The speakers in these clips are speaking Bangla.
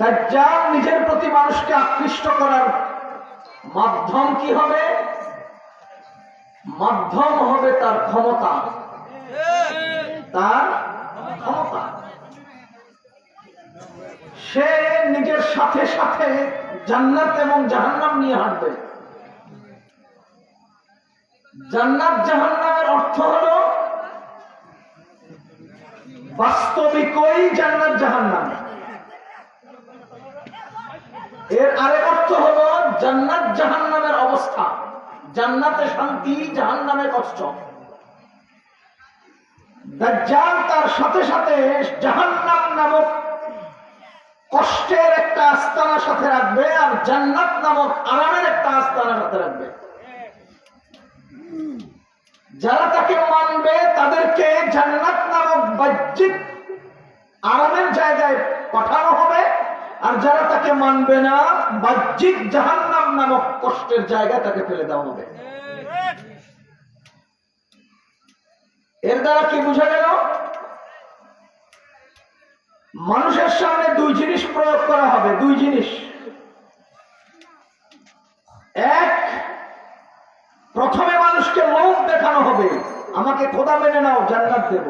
দাজ্জাল নিজের প্রতি মানুষকে আকৃষ্ট করার মাধ্যম কি হবে? মাধ্যম হবে তার ক্ষমতা। তার ক্ষমতা। সে নিজের সাথে সাথে জান্নাত এবং জাহান্নাম নিয়ে হাঁটবে। জান্নাত জাহান্নামের অর্থ হলো বাস্তবিকই জান্নাত জাহান্নাম। এর আরেক অর্থ হলো জান্নাত জাহান্নামের অবস্থা। জান্নাতে শান্তি, জাহান্নামে কষ্ট। দাজ্জাল তার সাথে সাথে জাহান্নাম নামক কষ্টের একটা আস্তানা সাথে রাখবে আর জান্নাত নামক আরামের একটা আস্তানা সাথে রাখবে। যারা তাকে মানবে, তাদেরকে জান্নাত নামক বাহ্যিক আরামের জায়গায় পাঠানো হবে। আর যারা তাকে মানবে না বাহ্যিক জাহান্নাম নামক কষ্টের জায়গায় তাকে ফেলে দেওয়া হবে। এর দ্বারা কি বোঝা গেল? মানুষের সামনে দুই জিনিস প্রয়োগ করা হবে, দুই জিনিস। এক, প্রথমে মানুষকে লোভ দেখানো হবে। আমাকে খোদা মেনে নাও, জান্নাত দেব।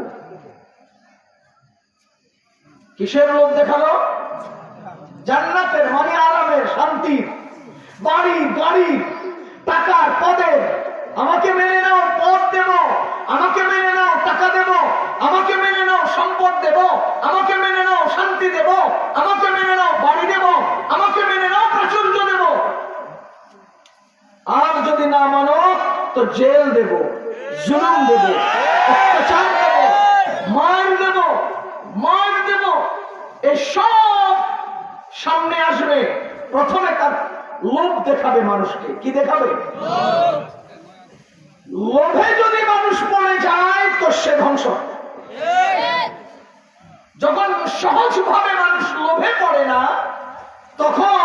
কিসের লোভ দেখাল? জান্নাতের মানে আরামের শান্তির বাড়ি গাড়ি টাকার পদের আমাকে মেনে নাও পদ দেব। আমাকে মেনে নাও, টাকা দেব। আমাকে মেনে নাও, সম্পদ দেব। আমাকে মেনে নাও, শান্তি দেব। আমাকে মেনে নাও, বাড়ি দেব। আমাকে মেনে নাও প্রাচুর্য দেব। আর যদি না মানো, তো জেল দেব, জুলুম দেব, অত্যাচার দেব, মার দেব মার দেব। এসব সামনে আসবে, প্রথমে তার লোভ দেখাবে মানুষকে। কি দেখাবে? লোভে যদি মানুষ পড়ে যায়, তো সে ধ্বংস। যখন সহজভাবে মানুষ লোভে পড়ে না, তখন